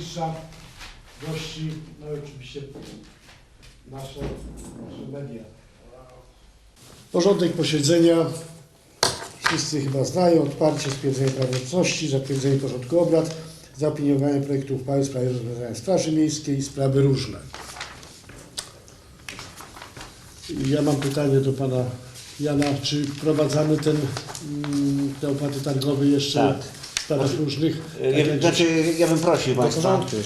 burmistrza, gości, no i oczywiście nasze, nasze media. Porządek posiedzenia wszyscy chyba znają. Otwarcie, stwierdzenie prawomocności, zatwierdzenie porządku obrad, zaopiniowanie projektu uchwały w sprawie rozwiązania Straży Miejskiej i sprawy różne. Ja mam pytanie do pana Jana, czy wprowadzamy ten, mm, te opłaty targowe jeszcze Tak. W sprawach różnych? Ja, Tak jak znaczy, ja bym prosił Do Państwa. porządku,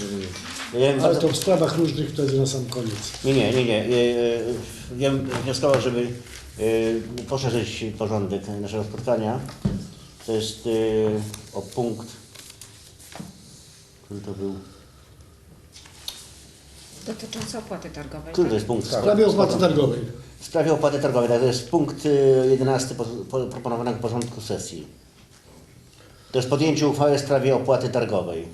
Ja bym Ale to w sprawach różnych wtedy na sam koniec. nie, nie, nie, nie. e, e, Ja bym wnioskował, żeby e, poszerzyć porządek naszego spotkania. To jest e, o punkt, który to był, Dotyczące opłaty targowej. który to tak? jest punkt? W sprawie opłaty targowej. W sprawie opłaty targowej, tak, to jest punkt e, 11 po, po, proponowanego porządku sesji. To jest podjęcie uchwały w sprawie opłaty targowej.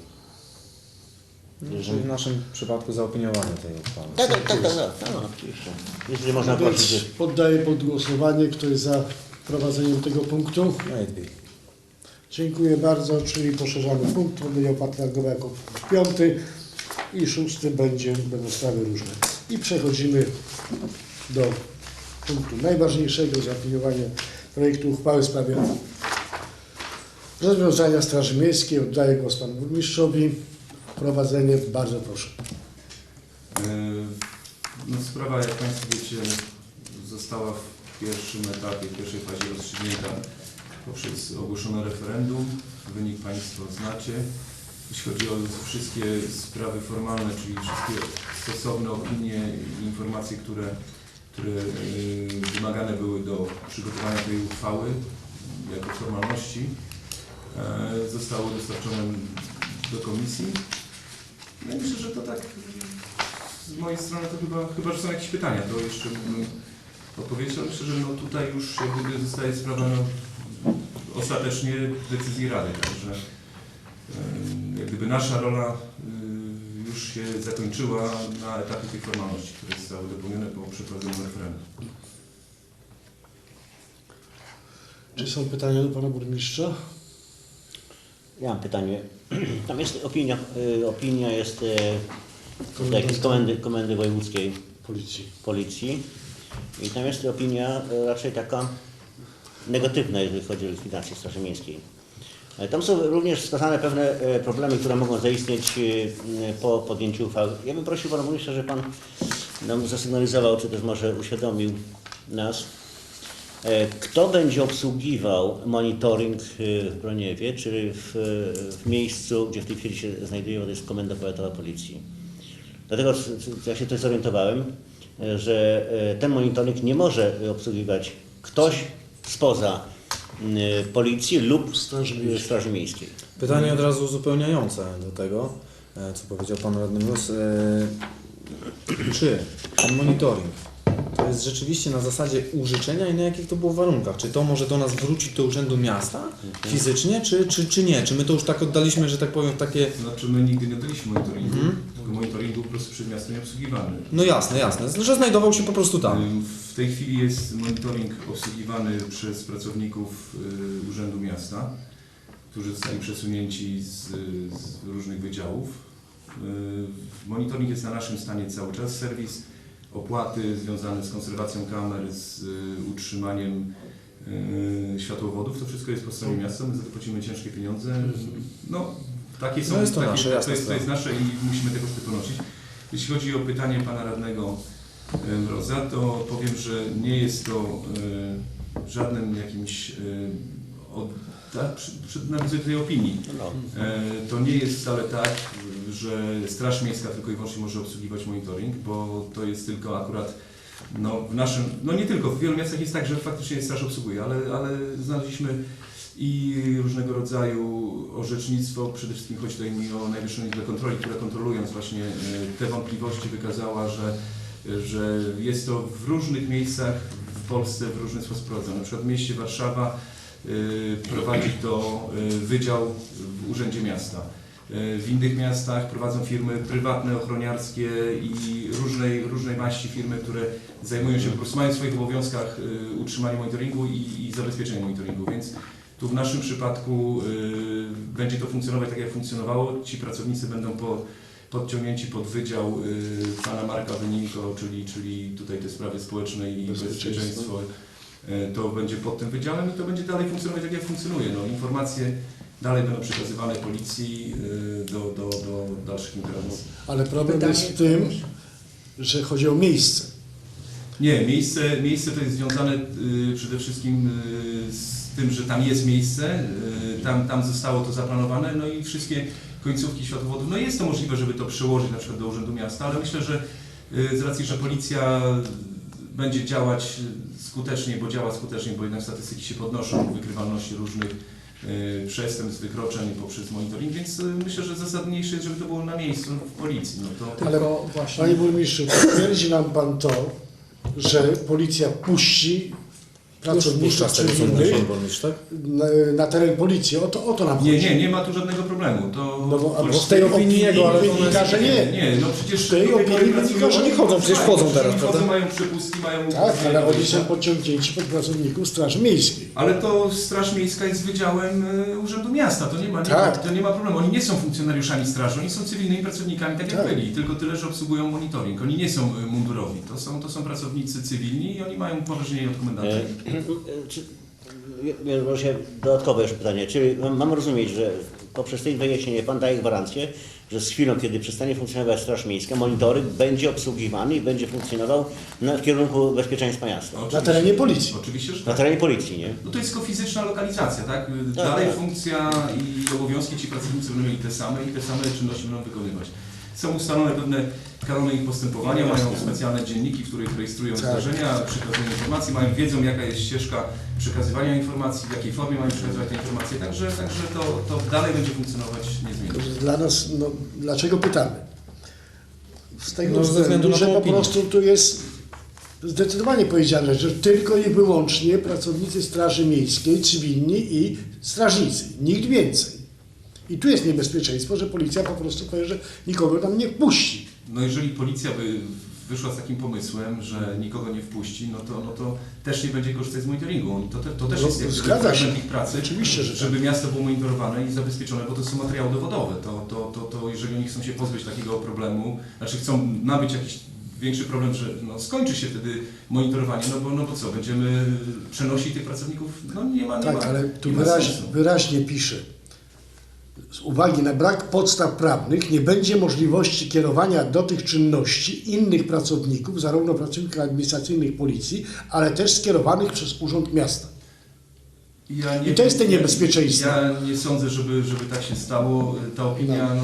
Czyli w naszym przypadku zaopiniowanie tej uchwały. Tak, tak, tak, tak, tak, no, oczywiście. Jeżeli można Więc prosić, poddaję pod głosowanie, kto jest za wprowadzeniem tego punktu. No dwie. Dziękuję bardzo, czyli poszerzamy punkt, będzie opłata targowa jako piąty i szósty będzie, będą sprawy różne. I przechodzimy do punktu najważniejszego, zaopiniowanie projektu uchwały w sprawie rozwiązania Straży Miejskiej. Oddaję głos panu burmistrzowi. Wprowadzenie, bardzo proszę. E, No, sprawa, jak Państwo wiecie, została w pierwszym etapie, w pierwszej fazie rozstrzygnięta poprzez ogłoszone referendum. Wynik Państwo znacie. Jeśli chodzi o wszystkie sprawy formalne, czyli wszystkie stosowne opinie i informacje, które, które e, wymagane były do przygotowania tej uchwały jako formalności, e, zostały dostarczone do komisji. No i myślę, że to tak z mojej strony to chyba, chyba że są jakieś pytania, to jeszcze mógłbym odpowiedzieć, myślę, że no tutaj już jak gdyby zostaje sprawa no, ostatecznie decyzji Rady, także jak gdyby nasza rola y, już się zakończyła na etapie tych formalności, które zostały dopełnione po przeprowadzeniu referendum. Czy są pytania do pana burmistrza? Ja mam pytanie. Tam jest opinia, y, opinia jest y, jak z komendy, komendy wojewódzkiej Policji. policji i tam jest opinia y, raczej taka negatywna, jeżeli chodzi o likwidację Straży Miejskiej. Tam są również wskazane pewne problemy, które mogą zaistnieć po podjęciu uchwały. Ja bym prosił Pana Burmistrza, żeby Pan nam zasygnalizował, czy też może uświadomił nas, Kto będzie obsługiwał monitoring y, w Broniewie, czy w, w miejscu, gdzie w tej chwili się znajduje, to jest Komenda Powiatowa Policji? Dlatego ja się też zorientowałem, e, że e, ten monitoring nie może obsługiwać ktoś spoza policji lub Straży Miejskiej. Straży Miejskiej. Pytanie od razu uzupełniające do tego, e, co powiedział Pan Radny. E, Czy ten monitoring to jest rzeczywiście na zasadzie użyczenia i na jakich to było warunkach? Czy to może do nas wrócić do Urzędu Miasta fizycznie, czy, czy, czy nie? Czy my to już tak oddaliśmy, że tak powiem, takie... Znaczy my nigdy nie oddaliśmy monitoringu, tylko monitoring był po prostu przez miasto nieobsługiwany. No jasne, jasne, że znajdował się po prostu tam. W tej chwili jest monitoring obsługiwany przez pracowników y, Urzędu Miasta, którzy zostali przesunięci z, z różnych wydziałów. Y, Monitoring jest na naszym stanie cały czas. Serwis, opłaty związane z konserwacją kamer, z y, utrzymaniem y, światłowodów, to wszystko jest po stronie miasta. My za to płacimy ciężkie pieniądze. No, takie są, No jest to takie, nasze, to, jest, to jest nasze i musimy te koszty ponosić. Jeśli chodzi o pytanie pana radnego e, Mroza, to powiem, że nie jest to żadnym jakimś tak, przy, przy, nawiązuję do tej opinii. No. E, to nie jest wcale tak, że Straż Miejska tylko i wyłącznie może obsługiwać monitoring, bo to jest tylko akurat no, w naszym, no nie tylko, w wielu miastach jest tak, że faktycznie Straż obsługuje, ale, ale znaleźliśmy i różnego rodzaju orzecznictwo, przede wszystkim chodzi tutaj mi o Najwyższą Izbę Kontroli, która kontrolując właśnie e, te wątpliwości wykazała, że, że jest to w różnych miejscach w Polsce w różny sposób prowadzone. Na przykład w mieście Warszawa y, prowadzi to y, wydział w Urzędzie Miasta. Y, W innych miastach prowadzą firmy prywatne, ochroniarskie i różnej, różnej maści firmy, które zajmują się po prostu, mają w swoich obowiązkach utrzymanie monitoringu i, i zabezpieczenie monitoringu, więc Tu w naszym przypadku y, będzie to funkcjonować tak, jak funkcjonowało. Ci pracownicy będą po, podciągnięci pod wydział y, pana Marka Wyninko, czyli, czyli tutaj te sprawy społeczne i Bezpieczeństwo. bezpieczeństwo. Y, to będzie pod tym wydziałem i to będzie dalej funkcjonować tak, jak funkcjonuje. No, informacje dalej będą przekazywane policji y, do, do, do dalszych interwencji. Ale problem Pytanie- jest w tym, że chodzi o miejsce. Nie, miejsce, miejsce to jest związane y, przede wszystkim y, z tym, że tam jest miejsce, y, tam, tam zostało to zaplanowane, no i wszystkie końcówki światłowodów, no jest to możliwe, żeby to przełożyć na przykład do Urzędu Miasta, ale myślę, że z racji, że policja będzie działać skutecznie, bo działa skutecznie, bo jednak statystyki się podnoszą wykrywalności różnych y, przestępstw, wykroczeń poprzez monitoring, więc y, myślę, że zasadniejsze jest, żeby to było na miejscu w policji. No to, Tylko właśnie. Panie burmistrzu, twierdzi nam pan to, że policja puści pracowników cywilnych tak? na, na teren policji. O to, o to nam chodzi. Nie, nie, nie ma tu żadnego problemu. To No bo, albo z tej opinii jego, ale to wynika, że nie. Nie, no przecież Z tej opinii wynika, że nie chodzą, przecież wchodzą teraz, prawda? mają przepustki, mają... Tak, ale oni są podciągnięci pod pracowników Straży Miejskiej. ale to Straż Miejska jest wydziałem y, Urzędu Miasta, to nie, ma, nie, Tak. to nie ma problemu. Oni nie są funkcjonariuszami straży, oni są cywilnymi pracownikami, tak jak Tak. byli, tylko tyle, że obsługują monitoring. Oni nie są y, mundurowi, to są, to są pracownicy cywilni i oni mają poważniej od komendanta. E, czy, e, może dodatkowe jeszcze pytanie. Czy mam rozumieć, że poprzez to wyjaśnienie Pan daje gwarancję, że z chwilą, kiedy przestanie funkcjonować Straż Miejska, monitoring będzie obsługiwany i będzie funkcjonował na, w kierunku bezpieczeństwa miasta? Oczywiście. Na terenie policji. Oczywiście, że Na tak. terenie policji, nie? No to jest tylko fizyczna lokalizacja, tak? Dalej tak. funkcja i obowiązki ci pracownicy będą mieli te same i te same czynności będą wykonywać. Są ustalone pewne kanony ich postępowania, mają specjalne dzienniki, w których rejestrują Tak. zdarzenia, przekazują informacje, mają, wiedzą jaka jest ścieżka przekazywania informacji, w jakiej formie mają przekazywać te informacje, także, także to, to dalej będzie funkcjonować niezmiennie. Dla nas, no, dlaczego pytamy? Z tego No, względu że po opinię. prostu tu jest zdecydowanie powiedziane, że tylko i wyłącznie pracownicy Straży Miejskiej, cywilni i strażnicy. Nikt więcej. I tu jest niebezpieczeństwo, że policja po prostu powie, że nikogo tam nie wpuści. No jeżeli policja by wyszła z takim pomysłem, że nikogo nie wpuści, no to, no to też nie będzie korzystać z monitoringu. Oni- To, te, to też No, jest się. fragment ich pracy, Oczywiście, że tak. żeby miasto było monitorowane i zabezpieczone, bo to są materiały dowodowe. To, to, to, to jeżeli oni chcą się pozbyć takiego problemu, znaczy chcą nabyć jakiś większy problem, że no, skończy się wtedy monitorowanie, no bo, no bo co, będziemy przenosić tych pracowników? No nie ma, nie Tak, ma, ale tu wyraźnie, wyraźnie pisze. Z uwagi na brak podstaw prawnych nie będzie możliwości kierowania do tych czynności innych pracowników, zarówno pracowników administracyjnych policji, ale też skierowanych przez Urząd Miasta. Ja I to jest te ja- niebezpieczeństwo. Ja nie sądzę, żeby, żeby tak się stało. Ta opinia, no,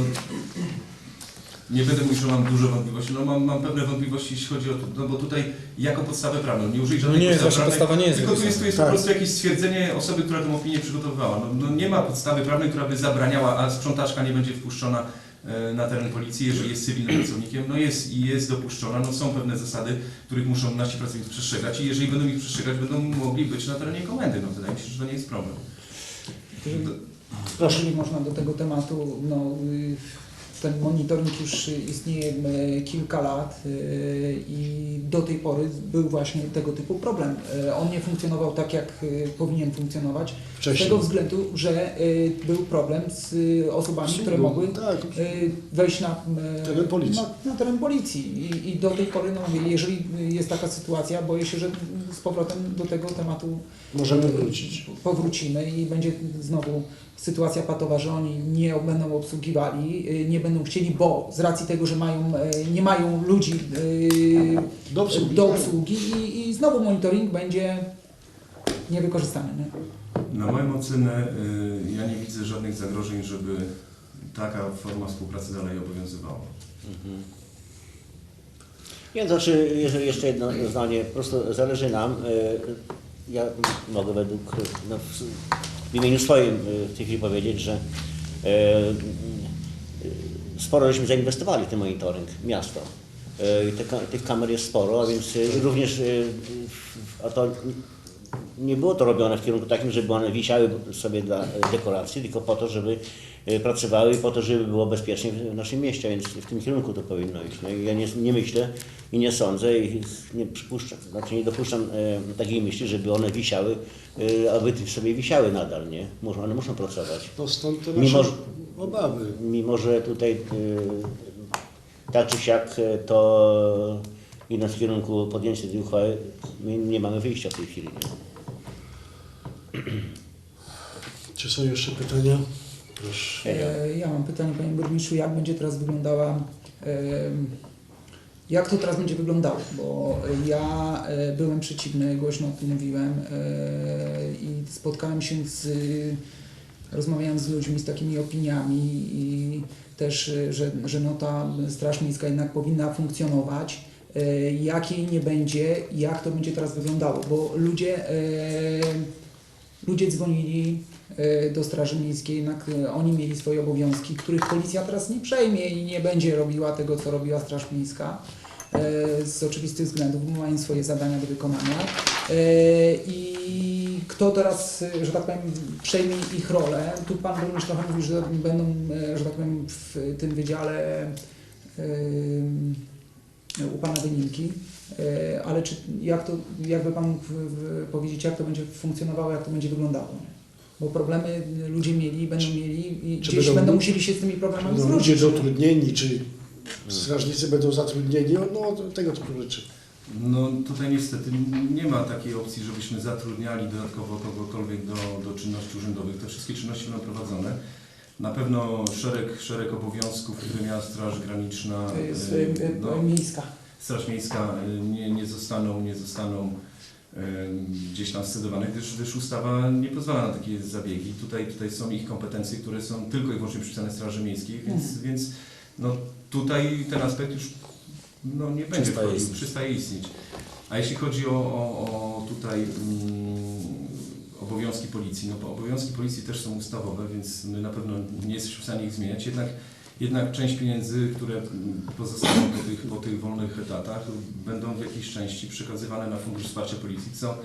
nie będę mówił, że mam dużo wątpliwości. No, mam, mam pewne wątpliwości, jeśli chodzi o to, no bo tutaj jako podstawę prawną, nie użyj żadnej No nie, podstawy wasza prawnej, podstawa nie jest Tylko tu jest, tu jest Tak. po prostu jakieś stwierdzenie osoby, która tę opinię przygotowywała. No, no, nie ma podstawy prawnej, która by zabraniała, a sprzątaczka nie będzie wpuszczona e, na teren policji, jeżeli jest cywilnym pracownikiem, no jest i jest dopuszczona, no są pewne zasady, których muszą nasi pracownicy przestrzegać i jeżeli będą ich przestrzegać, będą mogli być na terenie komendy, no wydaje mi się, że to nie jest problem. Proszę. Jeżeli można do tego tematu, no, y, ten monitoring już istnieje kilka lat y, i do tej pory był właśnie tego typu problem. Y, On nie funkcjonował tak, jak y, powinien funkcjonować, z Wcześniej. tego względu, że był problem z osobami, które mogły Tak, wejść na, Teren policji. na, na teren policji. I, I do tej pory, no mówię, jeżeli jest taka sytuacja, boję się, że z powrotem do tego tematu możemy wrócić. powrócimy i będzie znowu sytuacja patowa, że oni nie będą obsługiwali, nie będą chcieli, bo z racji tego, że mają, y, nie mają ludzi y, Do obsługi. do obsługi i, i znowu monitoring będzie niewykorzystany. Nie? Na moją ocenę y, ja nie widzę żadnych zagrożeń, żeby taka forma współpracy dalej obowiązywała. Nie, znaczy, jeżeli jeszcze jedno zdanie, po prostu zależy nam, e, ja mogę według, no, w, imieniu swoim e, w tej chwili powiedzieć, że e, e, sporo żeśmy zainwestowali w ten monitoring, miasto. I te, tych kamer jest sporo, a więc e, również, w- a to nie było to robione w kierunku takim, żeby one wisiały sobie dla dekoracji, tylko po to, żeby pracowały po to, żeby było bezpiecznie w naszym mieście, więc w tym kierunku to powinno iść. No i ja nie, nie myślę i nie sądzę i nie przypuszczam, znaczy nie dopuszczam takiej myśli, żeby one wisiały, aby sobie wisiały nadal, nie? Muszą, one muszą pracować. No stąd Mimo, nasze że- obawy. Mimo, że tutaj y, tak czy siak y, to idąc w kierunku podjęcia tej uchwały, my nie mamy wyjścia w tej chwili. Czy są jeszcze pytania? Proszę. E, Ja mam pytanie Panie Burmistrzu, jak będzie teraz wyglądała, jak to teraz będzie wyglądało, bo ja e, byłem przeciwny, głośno o tym mówiłem e, i spotkałem się z, rozmawiałem z ludźmi z takimi opiniami i też, e, że, że no ta Straż Miejska jednak powinna funkcjonować. E, Jak jej nie będzie, jak to będzie teraz wyglądało, bo ludzie e, Ludzie dzwonili do Straży Miejskiej, jednak oni mieli swoje obowiązki, których policja teraz nie przejmie i nie będzie robiła tego, co robiła Straż Miejska. Z oczywistych względów, bo mają swoje zadania do wykonania. E, I kto teraz, e, że tak powiem, przejmie ich rolę? Tu Pan Burmistrz trochę mówił, że będą, e, że tak powiem, w tym wydziale em, u Pana wyniki, E, ale czy, jak to, jakby Pan mógł powiedzieć, jak to będzie funkcjonowało, jak to będzie wyglądało? Bo problemy ludzie mieli, będą mieli i czy gdzieś będą będą musieli się z tymi problemami No, zwrócić. ludzie nie? zatrudnieni, czy strażnicy będą zatrudnieni, no tego typu rzeczy. No tutaj niestety nie ma takiej opcji, żebyśmy zatrudniali dodatkowo kogokolwiek do, do czynności urzędowych. Te wszystkie czynności będą prowadzone. Na pewno szereg, szereg obowiązków, które miała Straż Graniczna, To jest y, e, e, no, miejska. Straż Miejska y, nie, nie zostaną, nie zostaną y, gdzieś tam scedowane, gdyż, gdyż ustawa nie pozwala na takie zabiegi. Tutaj, tutaj są ich kompetencje, które są tylko i wyłącznie przypisane Straży Miejskiej, więc, Mhm. więc no, tutaj ten aspekt już no, nie będzie Przestaje wchodził, istnieć. przestaje istnieć. A jeśli chodzi o, o, o tutaj mm, obowiązki policji, no bo obowiązki policji też są ustawowe, więc my na pewno nie jesteśmy w stanie ich zmieniać, jednak jednak część pieniędzy, które pozostaną po tych, po tych wolnych etatach, będą w jakiejś części przekazywane na Fundusz Wsparcia Policji, co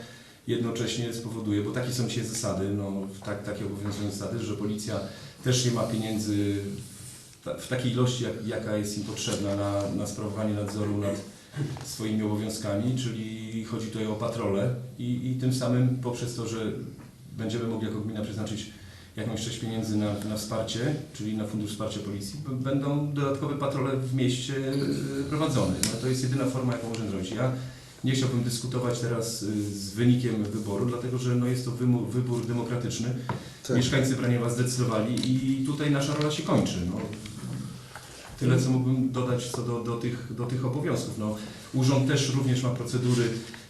jednocześnie spowoduje, bo takie są dzisiaj zasady, no, tak, takie obowiązują zasady, że policja też nie ma pieniędzy w, ta, w takiej ilości, jak, jaka jest im potrzebna na, na sprawowanie nadzoru nad swoimi obowiązkami, czyli chodzi tutaj o patrole i, i tym samym poprzez to, że będziemy mogli jako gmina przeznaczyć jakąś część pieniędzy na, na wsparcie, czyli na Fundusz Wsparcia Policji, będą dodatkowe patrole w mieście y, prowadzone. No, to jest jedyna forma, jaką możemy zrobić. Ja nie chciałbym dyskutować teraz y, z wynikiem wyboru, dlatego że no, jest to wybór demokratyczny. Tak. Mieszkańcy Braniewa zdecydowali i tutaj nasza rola się kończy. No. Tyle, co mógłbym dodać co do, do, tych, do tych obowiązków. No, urząd też również ma procedury,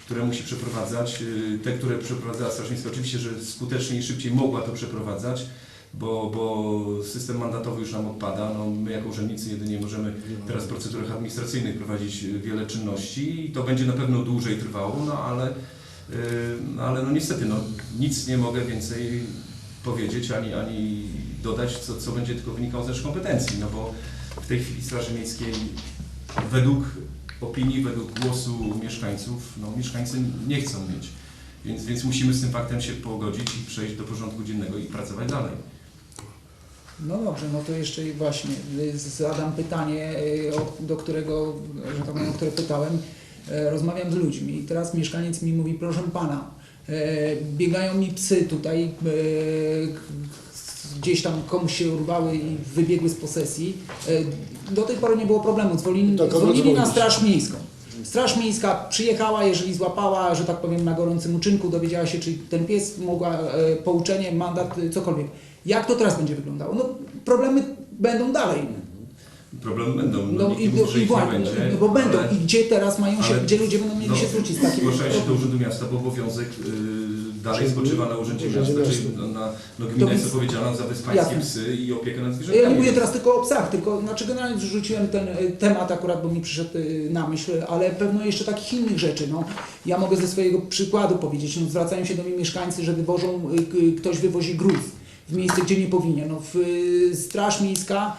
które musi przeprowadzać. Y, Te, które przeprowadzała Straż Miejska, oczywiście, że skutecznie i szybciej mogła to przeprowadzać, bo, bo system mandatowy już nam odpada. No, my jako urzędnicy jedynie możemy teraz w procedurach administracyjnych prowadzić y, wiele czynności i to będzie na pewno dłużej trwało, no ale, y, ale no niestety no, nic nie mogę więcej powiedzieć ani, ani dodać, co, co będzie tylko wynikało z naszych kompetencji, no bo w tej chwili Straży Miejskiej według opinii, według głosu mieszkańców, no mieszkańcy nie chcą mieć, więc, więc musimy z tym faktem się pogodzić i przejść do porządku dziennego i pracować dalej. No dobrze, no to jeszcze właśnie y, zadam pytanie, y, do którego, że tak powiem, o które pytałem. E, Rozmawiam z ludźmi i teraz mieszkaniec mi mówi, proszę pana, e, biegają mi psy tutaj, e, gdzieś tam komuś się urwały i wybiegły z posesji. E, Do tej pory nie było problemu, dzwonili, dzwonili na? Straż Miejską. Straż Miejska przyjechała, jeżeli złapała, że tak powiem, na gorącym uczynku, dowiedziała się, czy ten pies mogła e, pouczenie, mandat, e, cokolwiek. Jak to teraz będzie wyglądało? No problemy będą dalej. Problemy będą, no, No i, mówi, i nie właśnie, będzie, no, bo będą. ale- I gdzie teraz mają się, ale- gdzie ludzie będą mieli no, się zwrócić z takim Zgłaszają się do Urzędu Miasta, bo obowiązek y, dalej Urzędu- spoczywa na Urzędzie Miasta, czyli na, no, gmina jest odpowiedzialna za bezpańskie psy i opiekę nad zwierzętami. Ja nie mówię teraz tylko o psach, tylko znaczy generalnie rzuciłem ten y, temat akurat, bo mi przyszedł y, na myśl, ale pewno jeszcze takich innych rzeczy. No, ja mogę ze swojego przykładu powiedzieć, no, zwracają się do mnie mieszkańcy, że wywożą, y, ktoś wywozi gruz w miejsce, gdzie nie powinien. No, w, Straż Miejska,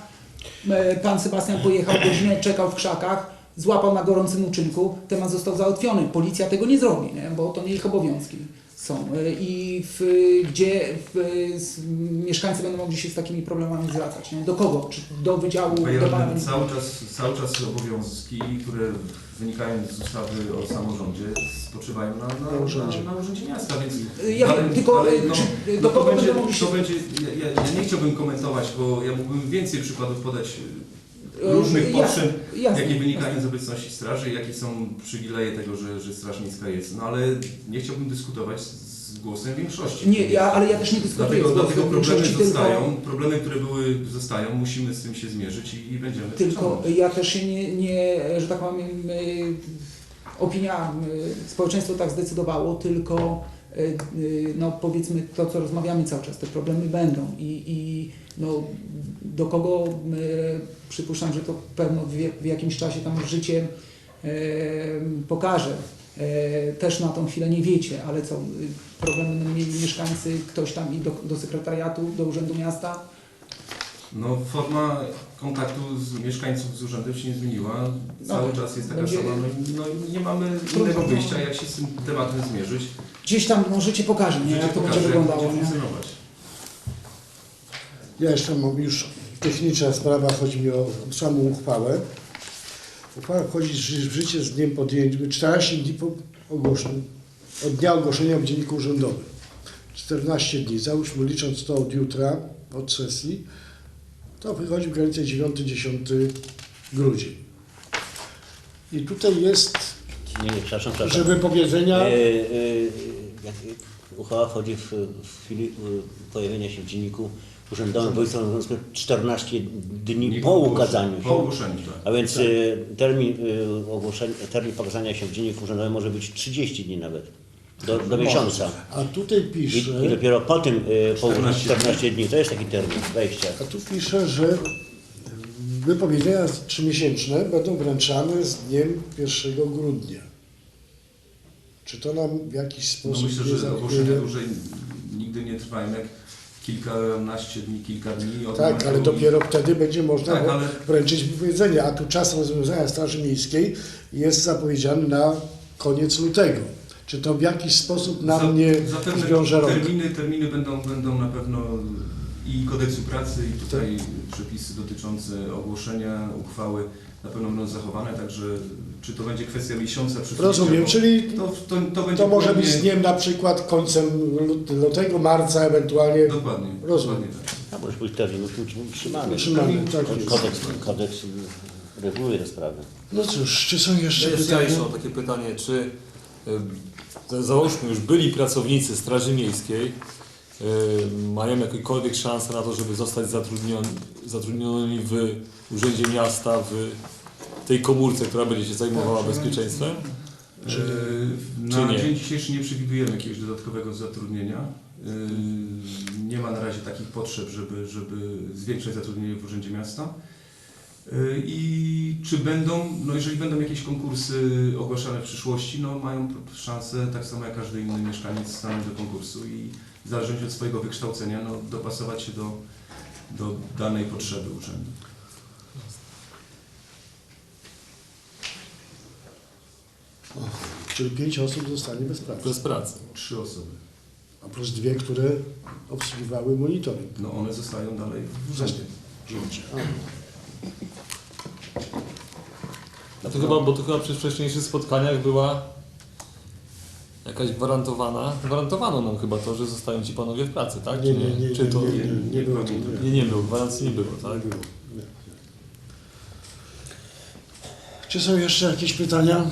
pan Sebastian pojechał godzinę, czekał w krzakach, złapał na gorącym uczynku, temat został załatwiony. Policja tego nie zrobi, nie? bo to nie ich obowiązki. Są y, i w, gdzie w, z, mieszkańcy będą mogli się z takimi problemami zwracać. Nie? Do kogo? Czy do Wydziału Panie do radny, cały czas, cały czas obowiązki, które wynikają z ustawy o samorządzie, spoczywają na, na, Na urzędzie. na, na urzędzie miasta, więc Ja wiem, tylko, y, no, czy, no do to kogo będzie, będą mogli się to będzie ja, ja, nie chciałbym komentować, bo ja mógłbym więcej przykładów podać e, różnych potrzeb, jasne. jakie wynikają z obecności straży jakie są przywileje tego, że, że Straż Miejska jest. No ale nie chciałbym dyskutować z głosem większości. Nie, ja, ale ja też nie dyskutuję Dlatego, z dlatego problemy zostają, problemy, które były, zostają, musimy z tym się zmierzyć i, i będziemy Tylko ja też się nie, nie że tak powiem, y, opinia, y, społeczeństwo tak zdecydowało, tylko y, no powiedzmy to, co rozmawiamy cały czas, te problemy będą i, i no, do kogo y, przypuszczam, że to pewno w, jakimś czasie tam życie y, pokaże. Y, Też na tą chwilę nie wiecie, ale co, problemy będą mieli mieszkańcy, ktoś tam i do, do sekretariatu, do Urzędu Miasta, No, forma kontaktu z mieszkańców z urzędem się nie zmieniła. Cały No, czas jest taka będzie- sama. No, no nie mamy innego no. wyjścia, jak się z tym tematem zmierzyć. gdzieś tam no, życie pokaże, nie? Życie jak to pokaże, będzie jak wyglądało. będzie Nie? funkcjonować. Ja jeszcze mam już techniczna sprawa, chodzi mi o samą uchwałę. Uchwała wchodzi w ży- w życie z dniem podjęcia, 14 dni po ogłoszeniu, od dnia ogłoszenia w Dzienniku Urzędowym. 14 dni, załóżmy licząc to od jutra, od sesji, to wychodzi w granicę 9-10 grudzień. I tutaj jest, Nie, nie, przepraszam, przepraszam. że wypowiedzenia, E, e, jak uchwała wchodzi w, w chwili e, pojawienia się w dzienniku urzędowym, powiedzmy 14 dni po ukazaniu Po się. ogłoszeniu, tak. A więc e, termin, e, ogłoszenia, termin pokazania się w dzienniku urzędowym może być 30 dni nawet, do, do miesiąca. a tutaj I, pisze, I dopiero po tym, e, po 14 14 dni, to jest taki termin wejścia. A tu pisze, że wypowiedzenia trzymiesięczne będą wręczane z dniem 1 grudnia. Czy to nam w jakiś No sposób myślę, nie że ogłoszenia dłużej nigdy nie trwają jak kilkanaście dni, kilka dni. od Tak, ale dopiero wtedy będzie można Tak, ale- wręczyć wypowiedzenie, a tu czas rozwiązania Straży Miejskiej jest zapowiedziany na koniec lutego. Czy to w jakiś sposób nam Za- nie Zapewne zwiąże rąk? terminy, terminy będą, będą na pewno i kodeksu pracy, i tutaj przepisy dotyczące ogłoszenia uchwały na pewno będą zachowane, także czy to będzie kwestia miesiąca, czy Rozumiem, czyli to, to, to będzie to może być z dniem na przykład końcem lut- lutego, marca ewentualnie Dokładnie, Rozumiem. dokładnie tak. A może być termin utrzymany. utrzymany. Tak. Kodeks, kodeks reguluje te sprawy. No cóż, czy są jeszcze ja pytania? jeszcze mam takie pytanie, czy załóżmy już byli pracownicy Straży Miejskiej, mają jakiekolwiek szansę na to, żeby zostać zatrudnioni, zatrudnioni w Urzędzie Miasta, w tej komórce, która będzie się zajmowała bezpieczeństwem? Czy, czy na nie? dzień dzisiejszy nie przewidujemy jakiegoś dodatkowego zatrudnienia. Yy, Nie ma na razie takich potrzeb, żeby, żeby zwiększać zatrudnienie w Urzędzie Miasta. Yy, I czy będą, no jeżeli będą jakieś konkursy ogłaszane w przyszłości, no mają szansę, tak samo jak każdy inny mieszkaniec, stanąć do konkursu i w zależności od swojego wykształcenia, no, dopasować się do, do danej potrzeby urzędu. Czyli pięć osób zostanie bez pracy. Bez pracy. Trzy osoby. A plus dwie, które obsługiwały monitoring. No one zostają dalej w urzędzie. A, A to chyba, bo to chyba przy wcześniejszych spotkaniach była jakaś gwarantowana, gwarantowano nam chyba to, że zostają ci panowie w pracy, tak? Nie, nie, nie, nie, Czy to... nie, nie, nie było. Nie, nie było, gwarancji nie było, tak? Nie było. Nie. Czy są jeszcze jakieś pytania?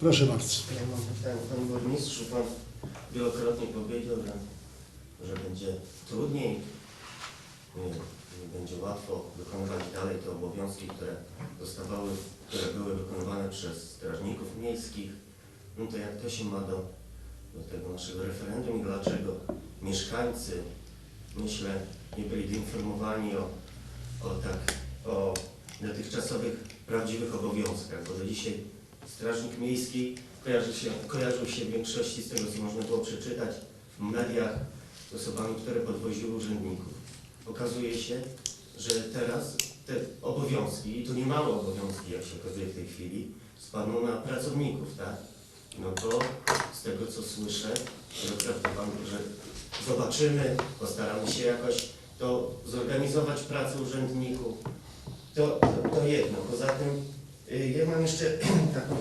Proszę bardzo. Ja mam pytanie, panie burmistrzu, pan wielokrotnie powiedział, że, że będzie trudniej, nie, nie będzie łatwo wykonywać dalej te obowiązki, które dostawały, które były wykonywane przez strażników miejskich. No to jak to się ma do, do tego naszego referendum i dlaczego mieszkańcy, myślę, nie byli doinformowani o, o tak, o dotychczasowych prawdziwych obowiązkach, bo do dzisiaj strażnik miejski kojarzy się, kojarzył się w większości z tego, co można było przeczytać w mediach z osobami, które podwoziły urzędników. Okazuje się, że teraz te obowiązki, i to nie małe obowiązki, jak się okazuje w tej chwili, spadną na pracowników, tak? No to z tego co słyszę, Pan, że zobaczymy, postaramy się jakoś to zorganizować pracę urzędników. To, to, to jedno. Poza tym y, ja mam jeszcze taką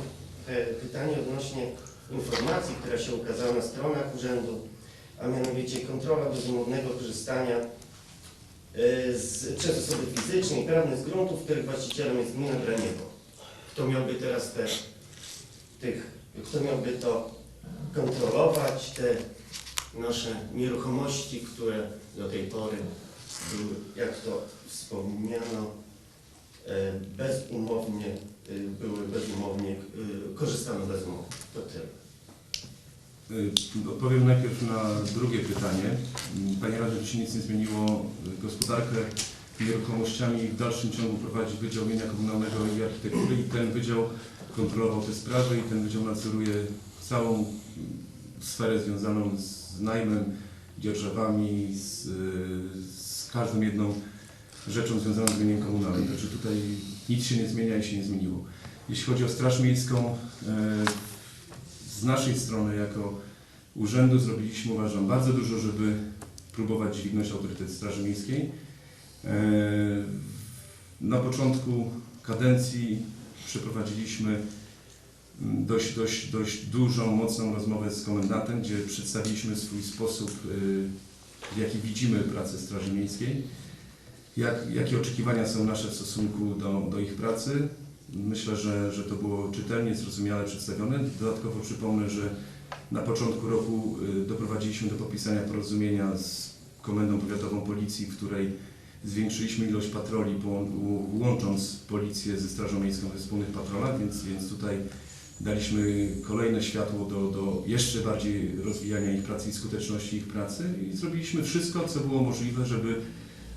e, pytanie odnośnie informacji, która się ukazała na stronach urzędu, a mianowicie kontrola bezumownego korzystania e, z, przez osoby fizyczne i prawne z gruntów, których właścicielem jest gmina Braniewo. Kto miałby teraz te, tych, kto miałby to kontrolować, te nasze nieruchomości, które do tej pory były, jak to wspomniano, e, bezumownie, e, były bezumownie, e, korzystano bezumownie. To tyle. Odpowiem najpierw na drugie pytanie. Panie Radzie, czy nic nie zmieniło? Gospodarkę nieruchomościami w dalszym ciągu prowadzi Wydział Mienia Komunalnego i Architektury i ten wydział kontrolował te sprawy i ten wydział nadzoruje całą sferę związaną z najmem, dzierżawami, z, z każdą jedną rzeczą związaną z mieniem komunalnym. Także tutaj nic się nie zmienia i się nie zmieniło. Jeśli chodzi o Straż Miejską, y, z naszej strony jako urzędu zrobiliśmy, uważam, bardzo dużo, żeby próbować dźwignąć autorytet Straży Miejskiej. E, Na początku kadencji przeprowadziliśmy mm, dość, dość, dość dużą, mocną rozmowę z komendantem, gdzie przedstawiliśmy swój sposób, y, w jaki widzimy pracę Straży Miejskiej, jak, jakie oczekiwania są nasze w stosunku do, do ich pracy. Myślę, że, że to było czytelnie, zrozumiale przedstawione. Dodatkowo przypomnę, że na początku roku y, doprowadziliśmy do podpisania porozumienia z Komendą Powiatową Policji, w której zwiększyliśmy ilość patroli, łącząc policję ze Strażą Miejską we wspólnych patrolach, więc, więc tutaj daliśmy kolejne światło do, do jeszcze bardziej rozwijania ich pracy i skuteczności ich pracy i zrobiliśmy wszystko, co było możliwe, żeby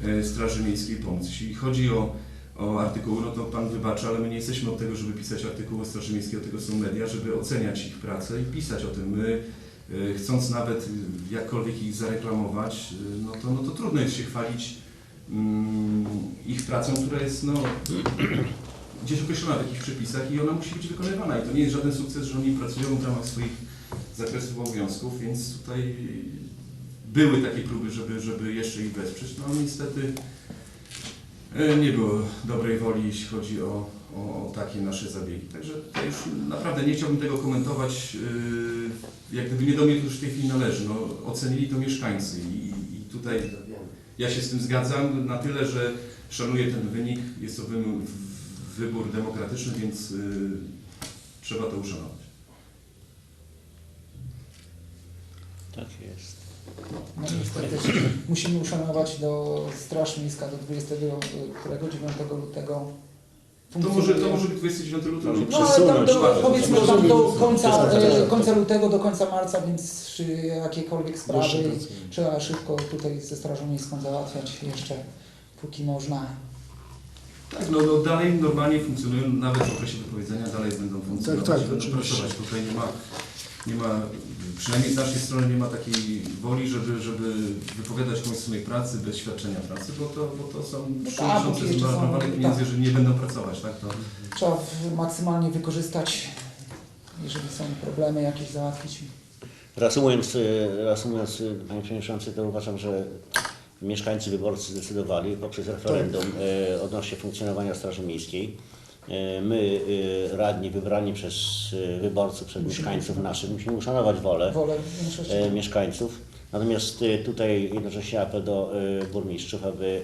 e, Straży Miejskiej pomóc. Jeśli chodzi o o artykuły, no to Pan wybaczy, ale my nie jesteśmy od tego, żeby pisać artykuły o Straży Miejskiej, od tego są media, żeby oceniać ich pracę i pisać o tym. My, y, chcąc nawet jakkolwiek ich zareklamować, y, no to, no to trudno jest się chwalić ich pracą, która jest no, gdzieś określona w jakichś przepisach i ona musi być wykonywana. I to nie jest żaden sukces, że oni pracują w ramach swoich zakresów obowiązków, więc tutaj były takie próby, żeby, żeby jeszcze ich wesprzeć, no niestety E, nie było dobrej woli, jeśli chodzi o, o, takie nasze zabiegi. Także to już naprawdę nie chciałbym tego komentować. e, Jak gdyby nie do mnie to już w tej chwili należy. No, ocenili to mieszkańcy i, i tutaj. Ja się z tym zgadzam na tyle, że szanuję ten wynik. Jest to wy, wybór demokratyczny, więc e, trzeba to uszanować. Tak jest. No niestety musimy uszanować do Straż Miejska do 29 lutego. To może, to może być 29 lutego. No ale tam do, powiedzmy tam do końca, e, końca lutego, do końca marca, więc jakiekolwiek sprawy trzeba szybko tutaj ze Strażą Miejską załatwiać jeszcze póki można. Tak, no, no dalej normalnie funkcjonują, nawet w okresie wypowiedzenia dalej będą funkcjonować. tak, będą oczywiście. pracować. Tutaj nie ma, nie ma, przynajmniej z naszej strony nie ma takiej woli, żeby, żeby wypowiadać komuś swojej pracy bez świadczenia pracy, bo to, bo to są trzy bo miesiące jeszcze są- pieniędzy, tak. że nie będą pracować, tak? To, Trzeba w- maksymalnie wykorzystać, jeżeli są problemy jakieś załatwić. Reasumując, y, reasumując y, Panie Przewodniczący, to uważam, że mieszkańcy wyborcy zdecydowali poprzez referendum y, odnośnie funkcjonowania Straży Miejskiej. Y, My, y, radni wybrani przez y, wyborców, przez mieszkańców naszych, musimy uszanować wolę Wolę e, mieszkańców. Natomiast tutaj jednocześnie apel do burmistrzów, aby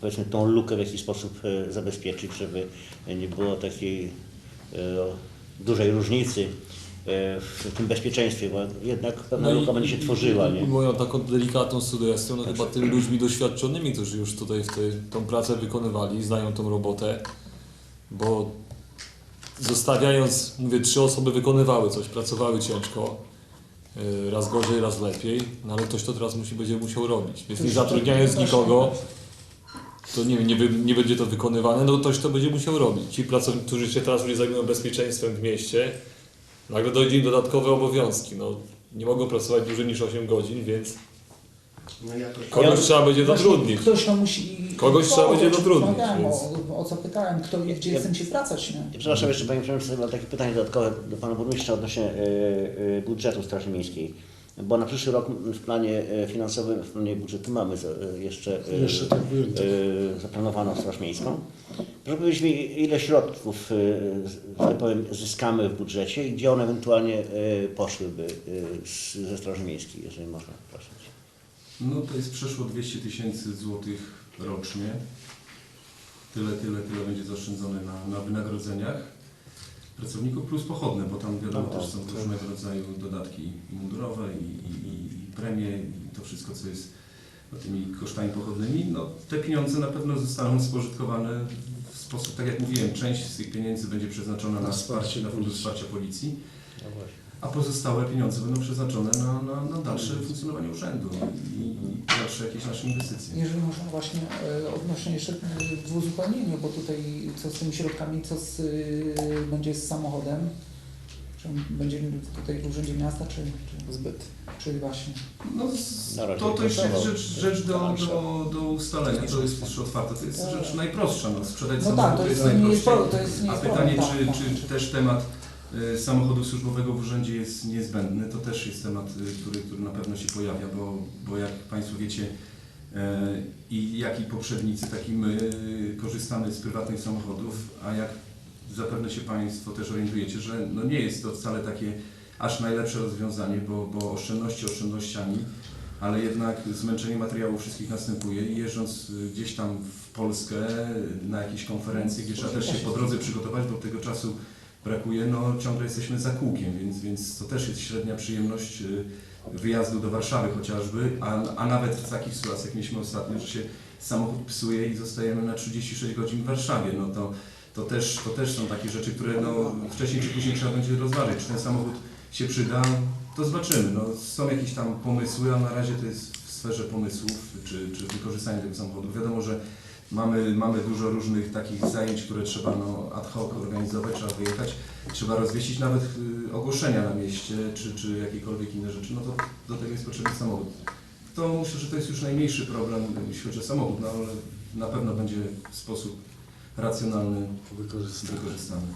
powiedzmy tą lukę w jakiś sposób zabezpieczyć, żeby nie było takiej dużej różnicy w tym bezpieczeństwie, bo jednak pewna No i- luka będzie się tworzyła. Nie? I moją taką delikatną sugestią, no chyba tymi ludźmi doświadczonymi, którzy już tutaj w tej, tą pracę wykonywali, znają tą robotę, bo zostawiając, mówię, trzy osoby wykonywały coś, pracowały ciężko, yy, raz gorzej, raz lepiej, no ale ktoś to teraz musi, będzie musiał robić, więc nie zatrudniając nikogo, to nie, nie, nie będzie to wykonywane, no ktoś to będzie musiał robić. Ci pracownicy, którzy się teraz już zajmują bezpieczeństwem w mieście, nagle dojdzie im dodatkowe obowiązki. No, nie mogą pracować dłużej niż 8 godzin, więc No jakoś... Kogoś trzeba będzie zatrudnić. Ktoś to musi... Kogoś trzeba będzie zatrudnić, więc- O, o co pytałem, kto gdzie Ja- chce się wracać, nie? Przepraszam jeszcze Panie Przewodniczący, mam takie pytanie dodatkowe do Pana Burmistrza odnośnie e, e, budżetu Straży Miejskiej. Bo na przyszły rok w planie e, finansowym, w planie budżetu mamy jeszcze, Jeszcze tak e, zaplanowaną Straż Miejską. Proszę powiedzieć mi, ile środków, że tak powiem, zyskamy w budżecie i gdzie one ewentualnie poszłyby ze Straży Miejskiej, jeżeli można prosić. No to jest przeszło 200 tysięcy złotych rocznie. Tyle, tyle, tyle będzie zaoszczędzone na, na wynagrodzeniach pracowników plus pochodne, bo tam wiadomo No, też są tak. różnego rodzaju dodatki mundurowe i, i, i, premie i to wszystko, co jest tymi kosztami pochodnymi. No, te pieniądze na pewno zostaną spożytkowane w sposób, tak jak mówiłem, część z tych pieniędzy będzie przeznaczona na Na wsparcie, na fundusz wsparcia policji. No właśnie. A pozostałe pieniądze będą przeznaczone na, na, na dalsze funkcjonowanie urzędu i, i dalsze jakieś nasze inwestycje. Jeżeli można właśnie e, odnośnie jeszcze e, w uzupełnieniu, bo tutaj co z tymi środkami, co z, e, będzie z samochodem, czy on będzie tutaj w Urzędzie Miasta, czy, czy zbyt, czy właśnie. No, z- Na razie to, to jeszcze jest rzecz, rzecz do, Tak, do, do ustalenia, to jest jeszcze otwarte, to jest rzecz najprostsza, no, sprzedać No samochód tak, to jest, nie najprościej. jest, pro, to jest nie A jest pytanie, problem, czy, tak, czy, czy też temat samochodu służbowego w urzędzie jest niezbędny, to też jest temat, y, który, który na pewno się pojawia, bo, bo jak Państwo wiecie y, i jak i poprzednicy, tak i my y, korzystamy z prywatnych samochodów, a jak zapewne się Państwo też orientujecie, że no nie jest to wcale takie aż najlepsze rozwiązanie, bo, bo oszczędności oszczędnościami, ale jednak zmęczenie materiału wszystkich następuje i jeżdżąc y, gdzieś tam w Polskę y, na jakieś konferencje, gdzie trzeba też się po drodze przygotować, bo tego czasu brakuje, no ciągle jesteśmy za kółkiem, więc, więc to też jest średnia przyjemność y, wyjazdu do Warszawy chociażby, a, a nawet w takich sytuacjach mieliśmy ostatnio, że się samochód psuje i zostajemy na 36 godzin w Warszawie, no to, to, też, to też są takie rzeczy, które no, wcześniej czy później trzeba będzie rozważyć, czy ten samochód się przyda, to zobaczymy. No, są jakieś tam pomysły, a na razie to jest w sferze pomysłów, czy, czy wykorzystania tego samochodu. Wiadomo, że mamy, mamy dużo różnych takich zajęć, które trzeba no, ad hoc organizować, trzeba wyjechać, trzeba rozwiesić nawet y, ogłoszenia na mieście, czy, czy jakiekolwiek inne rzeczy, no to do tego jest potrzebny samochód. To myślę, że to jest już najmniejszy problem, jeśli chodzi o samochód, no ale na pewno będzie w sposób racjonalny wykorzystany.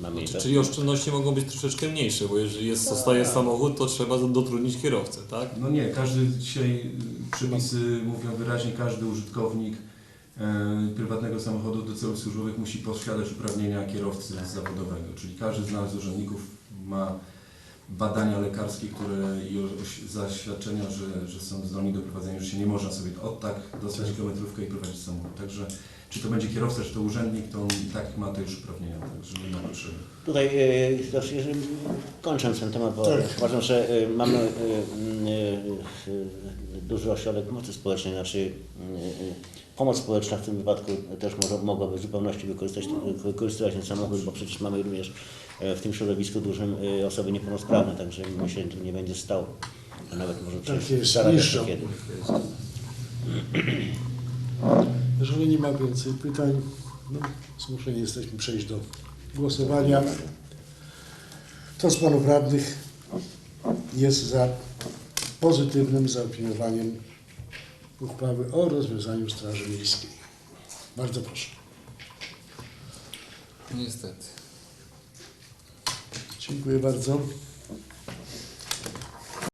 Mamy Czy- Czyli oszczędności mogą być troszeczkę mniejsze, bo jeżeli jest, zostaje samochód, to trzeba dotrudnić kierowcę, tak? No nie, każdy dzisiaj y, przepisy mówią wyraźnie, każdy użytkownik prywatnego samochodu do celów służbowych musi posiadać uprawnienia kierowcy zawodowego, czyli każdy z nas z urzędników ma badania lekarskie, które i zaświadczenia, że, że są zdolni do prowadzenia, że się nie można sobie od tak dostać kilometrówkę i prowadzić samochód. Także czy to będzie kierowca, czy to urzędnik, to on i tak ma to już uprawnienia, także nie ma potrzeby. Tutaj, e, jeżeli, kończąc ten temat, bo Tak. uważam, że e, mamy e, e, e, duży ośrodek pomocy społecznej, znaczy e, e, pomoc społeczna w tym wypadku też może, mogłaby w zupełności wykorzystać, wykorzystywać ten samochód, bo przecież mamy również e, w tym środowisku dużym e, osoby niepełnosprawne, także myślę, że tu nie będzie stał, a nawet może Tak przecież jest, zarabiać niekiedy. Jeżeli nie ma więcej pytań, no, zmuszeni jesteśmy przejść do głosowania. Kto z panów radnych jest za pozytywnym zaopiniowaniem uchwały o rozwiązaniu Straży Miejskiej? Bardzo proszę. Niestety. Dziękuję bardzo.